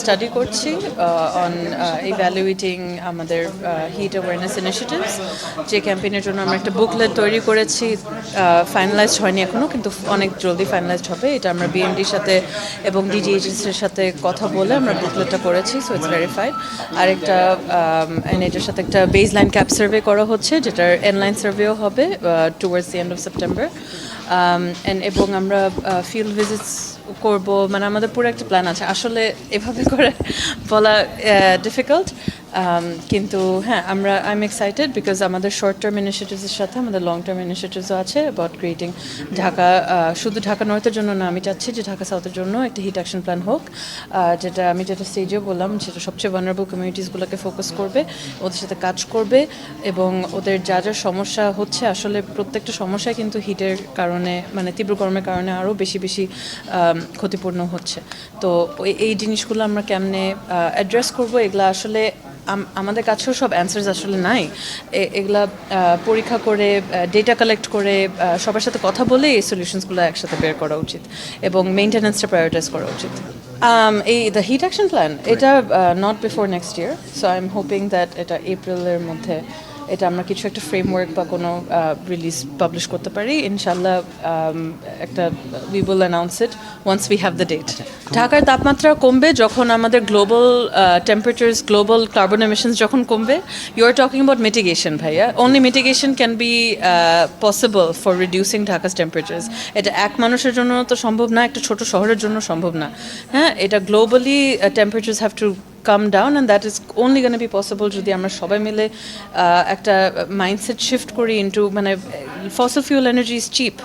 Study করছি on evaluating আমাদের heat awareness initiatives যে ক্যাম্পেইনের জন্য আমরা একটা বুকলেট তৈরি করেছি ফাইনালাইজড হয়নি এখনও কিন্তু অনেক জলদি ফাইনালাইজড হবে। এটা আমরা বিএমডির সাথে এবং ডিজিএইচএসের সাথে কথা বলে আমরা বুকলেটটা করেছি সো ইটস ভেরিফাইড আর একটা এটার সাথে একটা বেজ লাইন ক্যাপ সার্ভে করা হচ্ছে, যেটার এনলাইন সার্ভেও হবে towards the end of September এবং আমরা ফিল্ড ভিজিটস করব মানে আমাদের পুরো একটা প্ল্যান আছে। আসলে এভাবে করে বলা ডিফিকাল্ট কিন্তু হ্যাঁ আমরা আই এম এক্সাইটেড বিকজ আমাদের শর্ট টার্ম ইনিশিয়েটিভসের সাথে আমাদের লং টার্ম ইনিশিয়েটিভসও আছে অ্যাবাউট ক্রিয়েটিং ঢাকা শুধু ঢাকা নর্থের জন্য না, আমি চাচ্ছি যে ঢাকা সাউথের জন্য একটা হিট অ্যাকশন প্ল্যান হোক। যেটা আমি যেটা স্টেজেও বললাম, সেটা সবচেয়ে ভানারেবল কমিউনিটিসগুলোকে ফোকাস করবে, ওদের সাথে কাজ করবে এবং ওদের যা যা সমস্যা হচ্ছে, আসলে প্রত্যেকটা সমস্যায় কিন্তু হিটের কারণে মানে তীব্র গরমের কারণে আরও বেশি বেশি ক্ষতিপূর্ণ হচ্ছে। তো এই জিনিসগুলো আমরা কেমনে অ্যাড্রেস করব, এগুলো আসলে আমাদের কাছেও সব অ্যান্সার্স আসলে নাই। এগুলা পরীক্ষা করে ডেটা কালেক্ট করে সবার সাথে কথা বলে এই সলিউশনসগুলো একসাথে বের করা উচিত এবং মেনটেন্যান্সটা প্রায়োরিটাইজ করা উচিত। এই দ্য হিট অ্যাকশন প্ল্যান এটা not before next year so I am hoping that এটা এপ্রিলের মধ্যে এটা আমরা কিছু একটা ফ্রেমওয়ার্ক বা কোনো রিলিজ পাবলিশ করতে পারি। ইনশাল্লাহ একটা we will announce it once we have the date ঢাকার তাপমাত্রা কমবে যখন আমাদের global temperatures global carbon emissions যখন কমবে you are talking about mitigation ভাইয়া। Only mitigation can be possible for reducing Dhaka's temperatures এটা এক মানুষের জন্য তো সম্ভব না একটা ছোট শহরের জন্য সম্ভব না। হ্যাঁ এটা globally temperatures have to come down and that is only gonna be possible যদি আমরা সবাই মিলে একটা মাইন্ডসেট শিফট করি ইন্টু মানে fossil fuel energy is cheap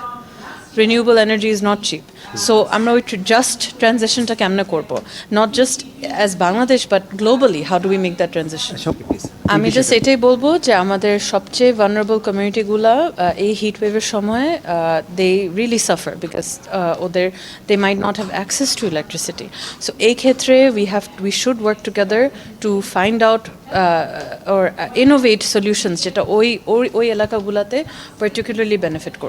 renewable energy is not cheap so আমরা ওই জাস্ট ট্রানজেকশনটা কেমনে করব? Not just as Bangladesh but globally how do we make that transaction আমি জাস্ট এটাই বলব যে আমাদের সবচেয়ে ভানারেবল কমিউনিটিগুলো এই হিট ওয়েভের সময় দে রিয়েলি সাফার বিকজ ওদের they might not have access to electricity so এই ক্ষেত্রে we have we should work together to find out or innovate solutions যেটা ওই ওই ওই এলাকাগুলোতে পার্টিকুলারলি বেনিফিট করবে।